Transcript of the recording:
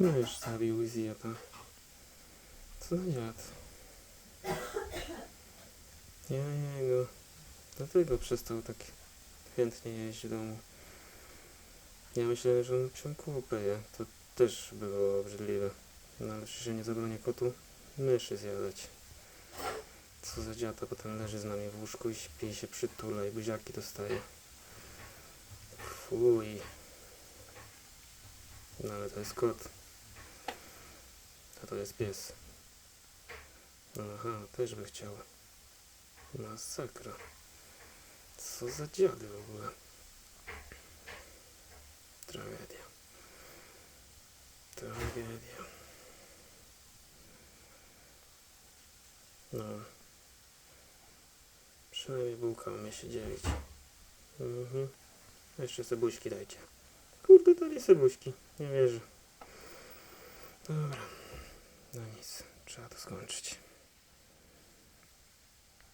No już zabił i zjada. Co za dziad? Ja jego. Dlatego przestał tak chętnie jeść w domu. Ja myślałem, że on psią kupę. To też było obrzydliwe. No ale przecież nie zabronię kotu myszy zjadać. Co za dziata, potem leży z nami w łóżku i śpi, się przytula i buziaki dostaje. Fuj. No ale to jest kot. To jest pies. Aha, też by chciała. Masakra. Co za dziady w ogóle. Tragedia. Tragedia. No. Przynajmniej bułka umie się dzielić. Mhm. Jeszcze sobie buźki dajcie. Kurde, dali sobie buźki. Nie wierzę. Dobra. No nic. Trzeba to skończyć.